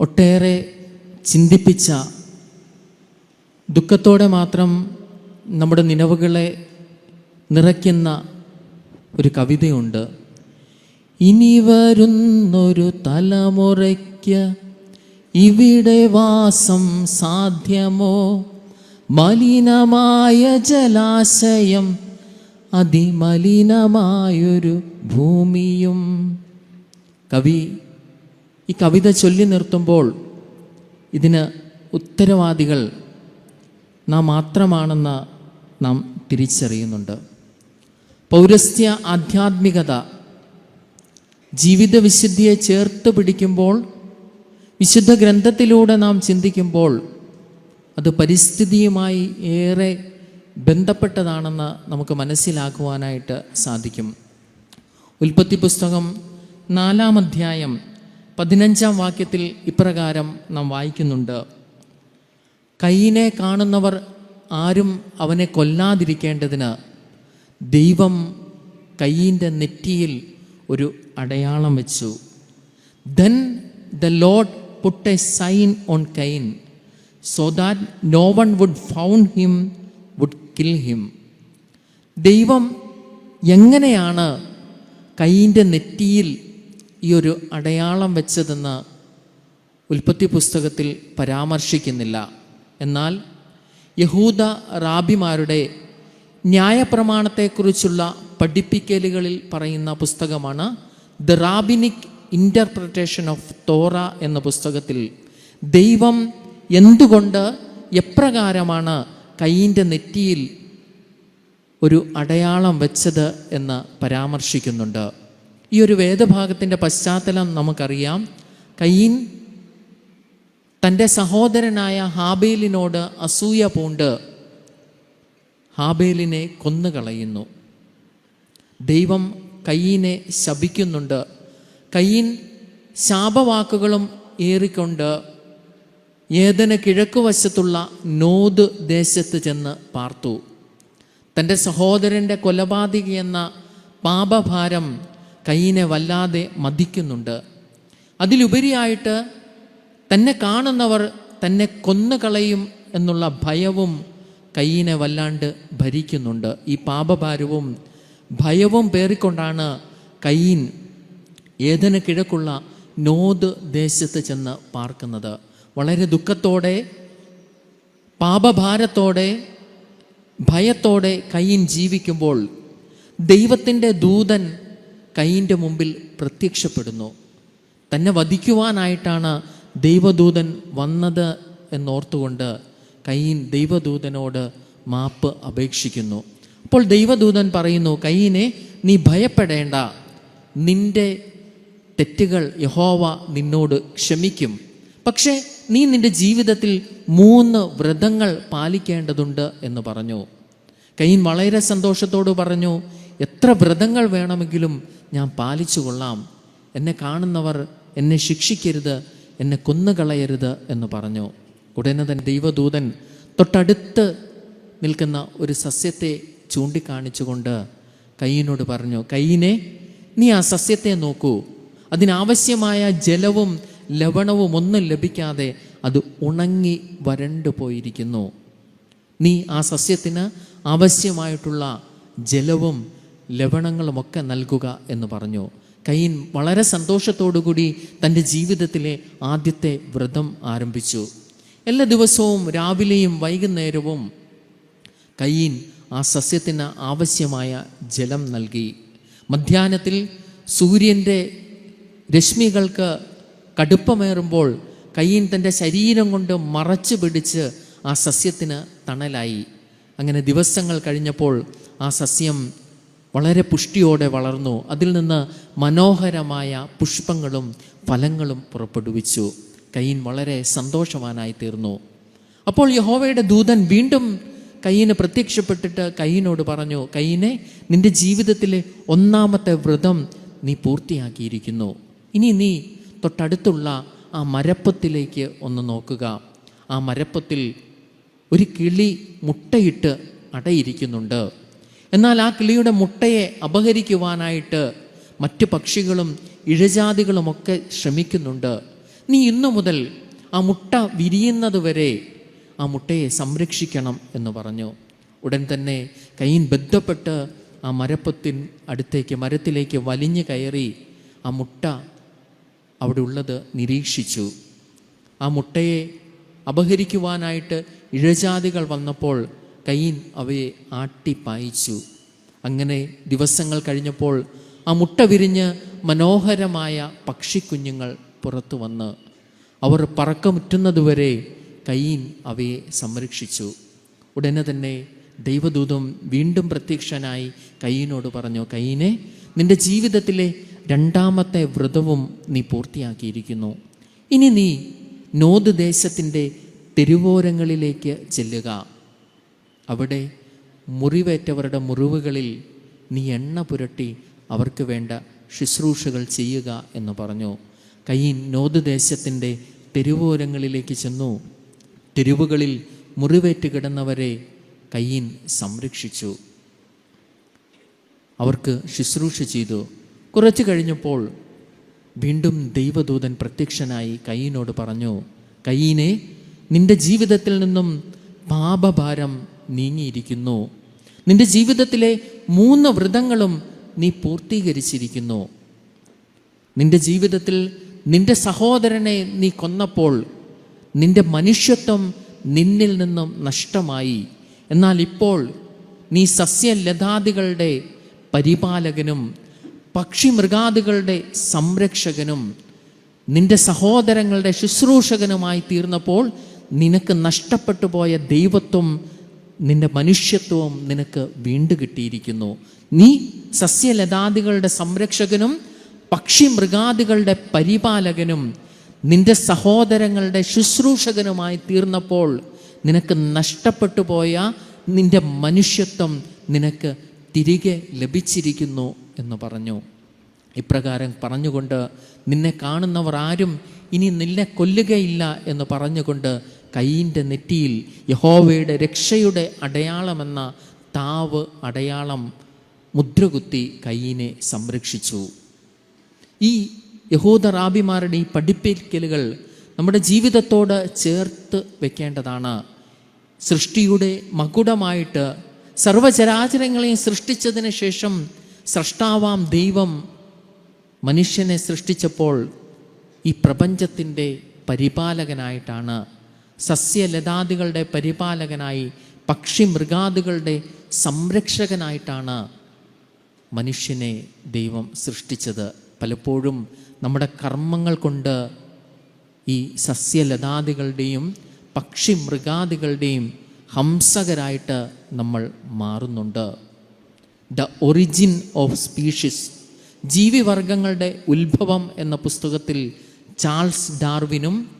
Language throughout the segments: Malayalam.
ഒട്ടേറെ ചിന്തിപ്പിച്ച ദുഃഖത്തോടെ മാത്രം നമ്മുടെ നിലവുകളെ നിറയ്ക്കുന്ന ഒരു കവിതയുണ്ട്. ഇനി വരുന്നൊരു തലമുറയ്ക്ക് ഇവിടെ വാസം സാധ്യമോ? മലിനമായ ജലാശയം അതിമലിനമായൊരു ഭൂമിയും. കവി ഈ കവിത ചൊല്ലി നിർത്തുമ്പോൾ ഇതിന് ഉത്തരവാദികൾ നാം മാത്രമാണെന്ന് നാം തിരിച്ചറിയുന്നുണ്ട്. പൗരസ്ത്യ ആധ്യാത്മികത ജീവിത വിശുദ്ധിയെ ചേർത്ത് പിടിക്കുമ്പോൾ വിശുദ്ധ ഗ്രന്ഥത്തിലൂടെ നാം ചിന്തിക്കുമ്പോൾ അത് പരിസ്ഥിതിയുമായി ഏറെ ബന്ധപ്പെട്ടതാണെന്ന് നമുക്ക് മനസ്സിലാക്കുവാനായിട്ട് സാധിക്കും. ഉൽപ്പത്തി പുസ്തകം നാലാം അധ്യായം പതിനഞ്ചാം വാക്യത്തിൽ ഇപ്രകാരം നാം വായിക്കുന്നുണ്ട്. കൈയിനെ കാണുന്നവർ ആരും അവനെ കൊല്ലാതിരിക്കേണ്ടതിന് ദൈവം കയ്യിന്റെ നെറ്റിയിൽ ഒരു അടയാളം വെച്ചു. Then the Lord put a sign on Cain so that no one would found him would kill him ദൈവം എങ്ങനെയാണ് കൈയിന്റെ നെറ്റിയിൽ ഈ ഒരു അടയാളം വെച്ചതെന്ന് ഉൽപ്പത്തി പുസ്തകത്തിൽ പരാമർശിക്കുന്നില്ല. എന്നാൽ യഹൂദ റാബിമാരുടെ ന്യായപ്രമാണത്തെക്കുറിച്ചുള്ള പഠിപ്പിക്കലുകളിൽ പറയുന്ന പുസ്തകമാണ് the rabbinic interpretation of Torah എന്ന പുസ്തകത്തിൽ ദൈവം എന്തുകൊണ്ട് എപ്രകാരമാണ് കൈയിന്റെ നെറ്റിയിൽ ഒരു അടയാളം വെച്ചത് എന്ന് പരാമർശിക്കുന്നുണ്ട്. ഈ ഒരു വേദഭാഗത്തിന്റെ പശ്ചാത്തലം നമുക്കറിയാം. കയ്യൻ തന്റെ സഹോദരനായ ഹാബേലിനോട് അസൂയ പൂണ്ട് ഹാബേലിനെ കൊന്നുകളയുന്നു. ദൈവം കയ്യീനെ ശപിക്കുന്നുണ്ട്. കയ്യൻ ശാപവാക്കുകളും ഏറിക്കൊണ്ട് ഏതന കിഴക്കുവശത്തുള്ള നോദ് ദേശത്ത് ചെന്ന് പാർത്തു. തന്റെ സഹോദരന്റെ കൊലപാതകി എന്ന പാപഭാരം കയ്യിനെ വല്ലാതെ മതിക്കുന്നുണ്ട്. അതിലുപരിയായിട്ട് തന്നെ കാണുന്നവർ തന്നെ കൊന്നുകളയും എന്നുള്ള ഭയവും കയ്യനെ വല്ലാണ്ട് ഭരിക്കുന്നുണ്ട്. ഈ പാപഭാരവും ഭയവും പേറിക്കൊണ്ടാണ് കയ്യൻ ഏതന് കിഴക്കുള്ള നോദ് ദേശത്ത് ചെന്ന് പാർക്കുന്നത്. വളരെ ദുഃഖത്തോടെ പാപഭാരത്തോടെ ഭയത്തോടെ കയ്യൻ ജീവിക്കുമ്പോൾ ദൈവത്തിന്റെ ദൂതൻ കയ്യിന്റെ മുമ്പിൽ പ്രത്യക്ഷപ്പെടുന്നു. തന്നെ വധിക്കുവാനായിട്ടാണ് ദൈവദൂതൻ വന്നത് എന്നോർത്തുകൊണ്ട് കയ്യൻ ദൈവദൂതനോട് മാപ്പ് അപേക്ഷിക്കുന്നു. അപ്പോൾ ദൈവദൂതൻ പറയുന്നു കയ്യനെ നീ ഭയപ്പെടേണ്ട. നിന്റെ തെറ്റുകൾ യഹോവ നിന്നോട് ക്ഷമിക്കും. പക്ഷേ നീ നിന്റെ ജീവിതത്തിൽ മൂന്ന് വ്രതങ്ങൾ പാലിക്കേണ്ടതുണ്ട് എന്ന് പറഞ്ഞു. കൈൻ വളരെ സന്തോഷത്തോട് പറഞ്ഞു എത്ര വ്രതങ്ങൾ വേണമെങ്കിലും ഞാൻ പാലിച്ചു കൊള്ളാം. എന്നെ കാണുന്നവർ എന്നെ ശിക്ഷിക്കരുത് എന്നെ കൊന്നുകളയരുത് എന്ന് പറഞ്ഞു. ഉടനെ തന്നെ ദൈവദൂതൻ തൊട്ടടുത്ത് നിൽക്കുന്ന ഒരു സസ്യത്തെ ചൂണ്ടിക്കാണിച്ചുകൊണ്ട് കയ്യനോട് പറഞ്ഞു കയ്യനെ നീ ആ സസ്യത്തെ നോക്കൂ. അതിനാവശ്യമായ ജലവും ലവണവും ഒന്നും ലഭിക്കാതെ അത് ഉണങ്ങി വരണ്ടു പോയിരിക്കുന്നു. നീ ആ സസ്യത്തിന് ആവശ്യമായിട്ടുള്ള ജലവും ലവണങ്ങളുമൊക്കെ നൽകുക എന്ന് പറഞ്ഞു. കയ്യൻ വളരെ സന്തോഷത്തോടുകൂടി തന്റെ ജീവിതത്തിലെ ആദ്യത്തെ വ്രതം ആരംഭിച്ചു. എല്ലാ ദിവസവും രാവിലെയും വൈകുന്നേരവും കയ്യൻ ആ സസ്യത്തിന് ആവശ്യമായ ജലം നൽകി. മധ്യാഹ്നത്തിൽ സൂര്യന്റെ രശ്മികൾക്ക് കടുപ്പമേറുമ്പോൾ കയ്യൻ തന്റെ ശരീരം കൊണ്ട് മറച്ചു പിടിച്ച് ആ സസ്യത്തിന് തണലായി. അങ്ങനെ ദിവസങ്ങൾ കഴിഞ്ഞപ്പോൾ ആ സസ്യം വളരെ പുഷ്ടിയോടെ വളർന്നു. അതിൽ നിന്ന് മനോഹരമായ പുഷ്പങ്ങളും ഫലങ്ങളും പുറപ്പെടുവിച്ചു. കയ്യൻ വളരെ സന്തോഷവാനായി തീർന്നു. അപ്പോൾ യഹോവയുടെ ദൂതൻ വീണ്ടും കയ്യന് പ്രത്യക്ഷപ്പെട്ടിട്ട് കയ്യനോട് പറഞ്ഞു കയ്യനെ നിന്റെ ജീവിതത്തിലെ ഒന്നാമത്തെ വ്രതം നീ പൂർത്തിയാക്കിയിരിക്കുന്നു. ഇനി നീ തൊട്ടടുത്തുള്ള ആ മരപ്പത്തിലേക്ക് ഒന്ന് നോക്കുക. ആ മരപ്പത്തിൽ ഒരു കിളി മുട്ടയിട്ട് അടയിരിക്കുന്നുണ്ട്. എന്നാൽ ആ കിളിയുടെ മുട്ടയെ അപഹരിക്കുവാനായിട്ട് മറ്റ് പക്ഷികളും ഇഴജാതികളുമൊക്കെ ശ്രമിക്കുന്നുണ്ട്. നീ ഇന്നു മുതൽ ആ മുട്ട വിരിയുന്നത് വരെ ആ മുട്ടയെ സംരക്ഷിക്കണം എന്ന് പറഞ്ഞു. ഉടൻ തന്നെ കൈയിൻ ബന്ധപ്പെട്ട് ആ മരപ്പത്തിൻ അടുത്തേക്ക് മരത്തിലേക്ക് വലിഞ്ഞു കയറി ആ മുട്ട അവിടെ ഉള്ളത് നിരീക്ഷിച്ചു. ആ മുട്ടയെ അപഹരിക്കുവാനായിട്ട് ഇഴജാതികൾ വന്നപ്പോൾ കയ്യൻ അവയെ ആട്ടിപ്പായിച്ചു അങ്ങനെ ദിവസങ്ങൾ കഴിഞ്ഞപ്പോൾ ആ മുട്ട വിരിഞ്ഞ് മനോഹരമായ പക്ഷിക്കുഞ്ഞുങ്ങൾ പുറത്തു വന്ന് അവർ പറക്കമുറ്റുന്നതുവരെ കയ്യൻ അവയെ സംരക്ഷിച്ചു. ഉടനെ തന്നെ ദൈവദൂതം വീണ്ടും പ്രത്യക്ഷനായി കയ്യനോട് പറഞ്ഞു കയ്യനെ നിന്റെ ജീവിതത്തിലെ രണ്ടാമത്തെ വ്രതവും നീ പൂർത്തിയാക്കിയിരിക്കുന്നു. ഇനി നീ നോദ് ദേശത്തിന്റെ തെരുവോരങ്ങളിലേക്ക് ചെല്ലുക. അവിടെ മുറിവേറ്റവരുടെ മുറിവുകളിൽ നീ എണ്ണ പുരട്ടി അവർക്ക് വേണ്ട ശുശ്രൂഷകൾ ചെയ്യുക എന്ന് പറഞ്ഞു. കയ്യൻ നോദ് ദേശത്തിന്റെ തെരുവോരങ്ങളിലേക്ക് ചെന്നു. തെരുവുകളിൽ മുറിവേറ്റ് കിടന്നവരെ കയ്യൻ സംരക്ഷിച്ചു. അവർക്ക് ശുശ്രൂഷ ചെയ്തു. കുറച്ച് കഴിഞ്ഞപ്പോൾ വീണ്ടും ദൈവദൂതൻ പ്രത്യക്ഷനായി കയ്യനോട് പറഞ്ഞു കയ്യനെ നിന്റെ ജീവിതത്തിൽ നിന്നും പാപഭാരം നീങ്ങിയിരിക്കുന്നു. നിന്റെ ജീവിതത്തിലെ മൂന്ന് വ്രതങ്ങളും നീ പൂർത്തീകരിച്ചിരിക്കുന്നു. നിന്റെ ജീവിതത്തിൽ നിന്റെ സഹോദരനെ നീ കൊന്നപ്പോൾ നിന്റെ മനുഷ്യത്വം നിന്നിൽ നിന്നും നഷ്ടമായി. എന്നാൽ ഇപ്പോൾ നീ സസ്യലതാദികളുടെ പരിപാലകനും പക്ഷി മൃഗാദികളുടെ സംരക്ഷകനും നിന്റെ സഹോദരങ്ങളുടെ ശുശ്രൂഷകനുമായി തീർന്നപ്പോൾ നിനക്ക് നഷ്ടപ്പെട്ടു പോയ ദൈവത്വം നിന്റെ മനുഷ്യത്വവും നിനക്ക് വീണ്ടു കിട്ടിയിരിക്കുന്നു. നീ സസ്യലതാദികളുടെ സംരക്ഷകനും പക്ഷി മൃഗാദികളുടെ പരിപാലകനും നിന്റെ സഹോദരങ്ങളുടെ ശുശ്രൂഷകനുമായി തീർന്നപ്പോൾ നിനക്ക് നഷ്ടപ്പെട്ടു പോയ നിന്റെ മനുഷ്യത്വം നിനക്ക് തിരികെ ലഭിച്ചിരിക്കുന്നു എന്ന് പറഞ്ഞു. ഇപ്രകാരം പറഞ്ഞുകൊണ്ട് നിന്നെ കാണുന്നവർ ആരും ഇനി നിന്നെ കൊല്ലുകയില്ല എന്ന് പറഞ്ഞുകൊണ്ട് കൈയിന്റെ നെറ്റിയിൽ യഹോവയുടെ രക്ഷയുടെ അടയാളമെന്ന താവ് അടയാളം മുദ്രകുത്തി കൈയിനെ സംരക്ഷിച്ചു. ഈ യഹൂദ റാബിമാരുടെ ഈ പഠിപ്പിക്കലുകൾ നമ്മുടെ ജീവിതത്തോട് ചേർത്ത് വെക്കേണ്ടതാണ്. സൃഷ്ടിയുടെ മകുടമായിട്ട് സർവചരാചരങ്ങളെയും സൃഷ്ടിച്ചതിന് ശേഷം സൃഷ്ടാവാം ദൈവം മനുഷ്യനെ സൃഷ്ടിച്ചപ്പോൾ ഈ പ്രപഞ്ചത്തിന്റെ പരിപാലകനായിട്ടാണ് സസ്യലതാദികളുടെ പരിപാലകനായി പക്ഷി മൃഗാദികളുടെ സംരക്ഷകനായിട്ടാണ് മനുഷ്യനെ ദൈവം സൃഷ്ടിച്ചത്. പലപ്പോഴും നമ്മുടെ കർമ്മങ്ങൾ കൊണ്ട് ഈ സസ്യലതാദികളുടെയും പക്ഷി മൃഗാദികളുടെയും ഹംസകരായിട്ട് നമ്മൾ മാറുന്നുണ്ട്. ദ ഒറിജിൻ ഓഫ് സ്പീഷീസ് ജീവിവർഗങ്ങളുടെ ഉത്ഭവം എന്ന പുസ്തകത്തിൽ ചാൾസ് ഡാർവിനും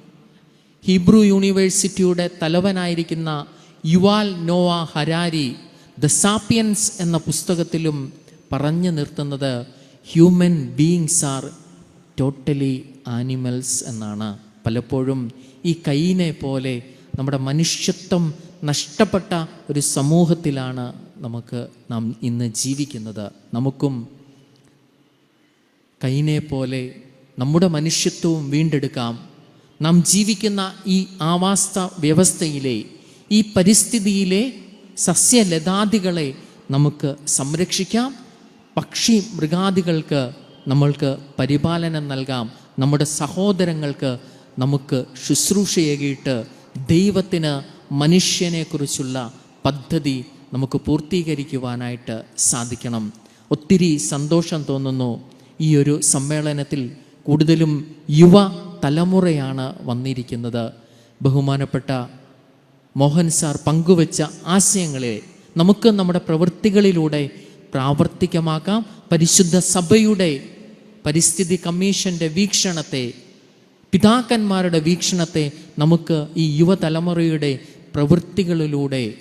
ഹീബ്രു യൂണിവേഴ്സിറ്റിയുടെ തലവനായിരിക്കുന്ന Yuval Noah Harari the Sapiens എന്ന പുസ്തകത്തിലും പറഞ്ഞു നിർത്തുന്നത് human beings are totally animals എന്നാണ്. പലപ്പോഴും ഈ കൈയിനെ പോലെ നമ്മുടെ മനുഷ്യത്വം നഷ്ടപ്പെട്ട ഒരു സമൂഹത്തിലാണ് നമുക്ക് നാം ഇന്ന് ജീവിക്കുന്നത്. നമുക്കും കൈനെ പോലെ നമ്മുടെ മനുഷ്യത്വവും വീണ്ടെടുക്കാം. നാം ജീവിക്കുന്ന ഈ ആവാസ്ഥ വ്യവസ്ഥയിലെ ഈ പരിസ്ഥിതിയിലെ സസ്യലതാദികളെ നമുക്ക് സംരക്ഷിക്കാം. പക്ഷി മൃഗാദികൾക്ക് നമ്മൾക്ക് പരിപാലനം നൽകാം. നമ്മുടെ സഹോദരങ്ങൾക്ക് നമുക്ക് ശുശ്രൂഷയേകിയിട്ട് ദൈവത്തിന് മനുഷ്യനെക്കുറിച്ചുള്ള പദ്ധതി നമുക്ക് പൂർത്തീകരിക്കുവാനായിട്ട് സാധിക്കണം. ഒത്തിരി സന്തോഷം തോന്നുന്നു ഈ ഒരു സമ്മേളനത്തിൽ. കൂടുതലും യുവ തലമുറയാണ് വന്നിരിക്കുന്നത്. ബഹുമാനപ്പെട്ട മോഹൻ സാർ പങ്കുവച്ച ആശയങ്ങളെ നമുക്ക് നമ്മുടെ പ്രവൃത്തികളിലൂടെ പ്രാവർത്തികമാക്കാം. പരിശുദ്ധ സഭയുടെ പരിസ്ഥിതി കമ്മീഷന്റെ വീക്ഷണത്തെ പിതാക്കന്മാരുടെ വീക്ഷണത്തെ നമുക്ക് ഈ യുവതലമുറയുടെ പ്രവൃത്തികളിലൂടെ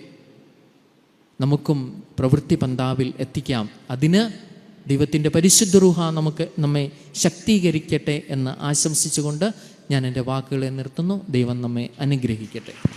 നമുക്കും പ്രവൃത്തി പന്താവിൽ എത്തിക്കാം. അതിന് ദൈവത്തിന്റെ പരിശുദ്ധ റുഹ നമുക്ക് നമ്മെ ശക്തീകരിക്കട്ടെ എന്ന് ആശംസിച്ചുകൊണ്ട് ഞാൻ എന്റെ വാക്കുകളെ നിർത്തുന്നു. ദൈവം നമ്മെ അനുഗ്രഹിക്കട്ടെ.